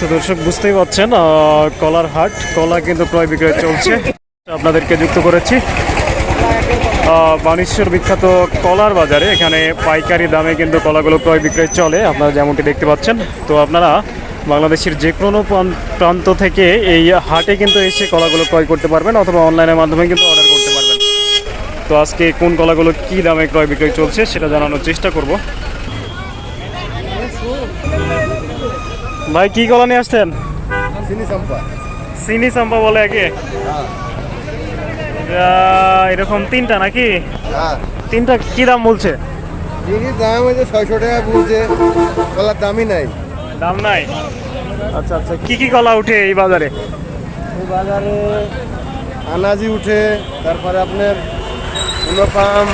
তো দর্শক বুঝতেই পারছেন কলার হাট কলা কিন্তু ক্রয় বিক্রয় চলছে। আপনাদেরকে যুক্ত করেছি। আহ, বিখ্যাত কলার বাজারে। এখানে পাইকারি দামে কিন্তু কলাগুলো ক্রয় বিক্রয় চলে আপনারা যেমনটি দেখতে পাচ্ছেন। তো আপনারা বাংলাদেশের যে কোনো প্রান্ত থেকে এই হাটে কিন্তু এসে কলাগুলো ক্রয় করতে পারবেন অথবা অনলাইনের মাধ্যমে কিন্তু অর্ডার করতে পারবেন। তো আজকে কোন কলাগুলো কী দামে ক্রয় বিক্রয় চলছে সেটা জানানোর চেষ্টা করব। ভাই কি কলা নিয়ে আসছেন? চিনি চাম্পা। চিনি চাম্পা বলে একে? এরকম তিনটা নাকি? হ্যাঁ। তিনটা কি দাম বলছে? দাম হয়েছে ছয়শো টাকা বলছে। কলার দামই নাই। দাম নাই? আচ্ছা আচ্ছা। কি কি কলা উঠে এই বাজারে? এই বাজারে আনাজি উঠে তারপরে আপনার উনপাম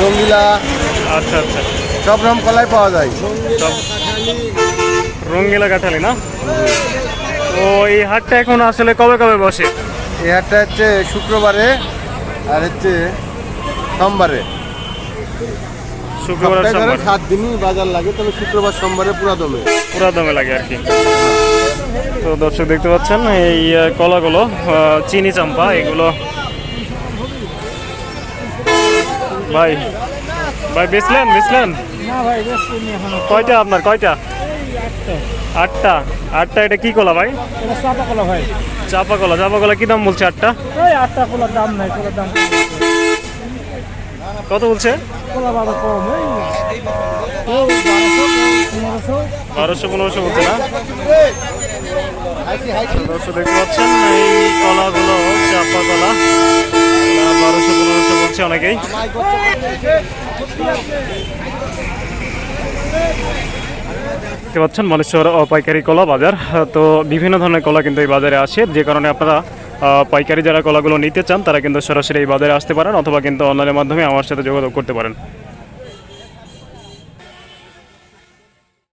রঙ্গিলা আচ্ছা আচ্ছা। সব রকম কলাই পাওয়া যায়। সব রঙ্গিলা কাঠালি না? তো এই হাটটা এখন আসলে কবে কবে বসে? এই হাটটা হচ্ছে শুক্রবারে আর হচ্ছে সোমবারে। শুক্রবার সোমবার? সাত দিনই বাজার লাগে তবে শুক্রবার সোমবারে পুরা দমে। পুরা দমে লাগে আর কি। তো দর্শক দেখতে পাচ্ছেন এই কলাগুলো চিনি চাম্পা এগুলো। ভাই ভাই বেচলেন বেচলেন? না ভাই বেশ কয়টা আপনার কয়টা? আটটা। আটটা? এটা কি কলা ভাই? চাপা কলা ভাই। চাপা কলা চাপা কলা কি দাম বলছে আটটা? ওই আটটা কলার দাম নাই কলার দাম কত বলছে? কলা বাবা কম বারোশো পনেরোশো বারোশো বলছে না? দর্শক দেখতে পাচ্ছেন এই কলাগুলো চাপা কলা বারোশো পনেরোশো বলছে অনেকেই। দেখতে পাচ্ছেন মানেশ্বর আহ, পাইকারি কলা বাজার। তো বিভিন্ন ধরনের কলা কিন্তু এই বাজারে আসে। যে কারণে আপনারা পাইকারি যারা কলাগুলো নিতে চান তারা কিন্তু সরাসরি এই বাজারে আসতে পারেন অথবা কিন্তু অনলাইনের মাধ্যমে আমার সাথে যোগাযোগ করতে পারেন।